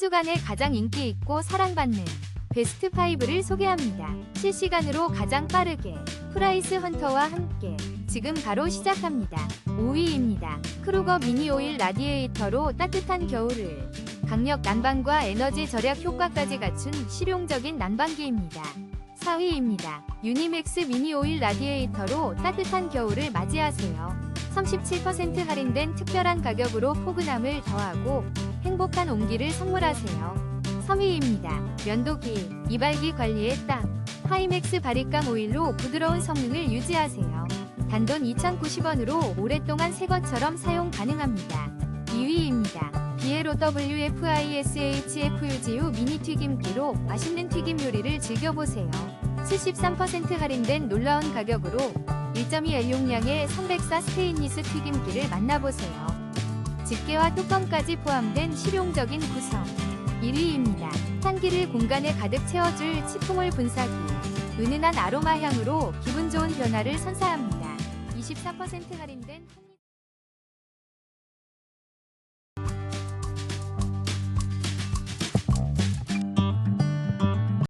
주간에 가장 인기 있고 사랑받는 베스트 5를 소개합니다. 실시간으로 가장 빠르게 프라이스 헌터와 함께 지금 바로 시작합니다. 5위입니다. 크루거 미니 오일 라디에이터로 따뜻한 겨울을 강력 난방과 에너지 절약 효과까지 갖춘 실용적인 난방기입니다. 4위입니다. 유니맥스 미니 오일 라디에이터로 따뜻한 겨울을 맞이하세요. 37% 할인된 특별한 가격으로 포근함을 더하고 행복한 온기를 선물하세요. 3위입니다. 면도기, 이발기 관리에 딱 하이맥스 바리감 오일로 부드러운 성능을 유지하세요. 단돈 2,090원으로 오랫동안 새 것처럼 사용 가능합니다. 2위입니다. 비에로 WFISHFUGU 미니 튀김기로 맛있는 튀김 요리를 즐겨보세요. 73% 할인된 놀라운 가격으로 1.2L 용량의 304 스테인리스 튀김기를 만나보세요. 집게와 뚜껑까지 포함된 실용적인 구성. 1위입니다. 향기를 공간에 가득 채워줄 치풍올 분사기. 은은한 아로마 향으로 기분 좋은 변화를 선사합니다. 24% 할인된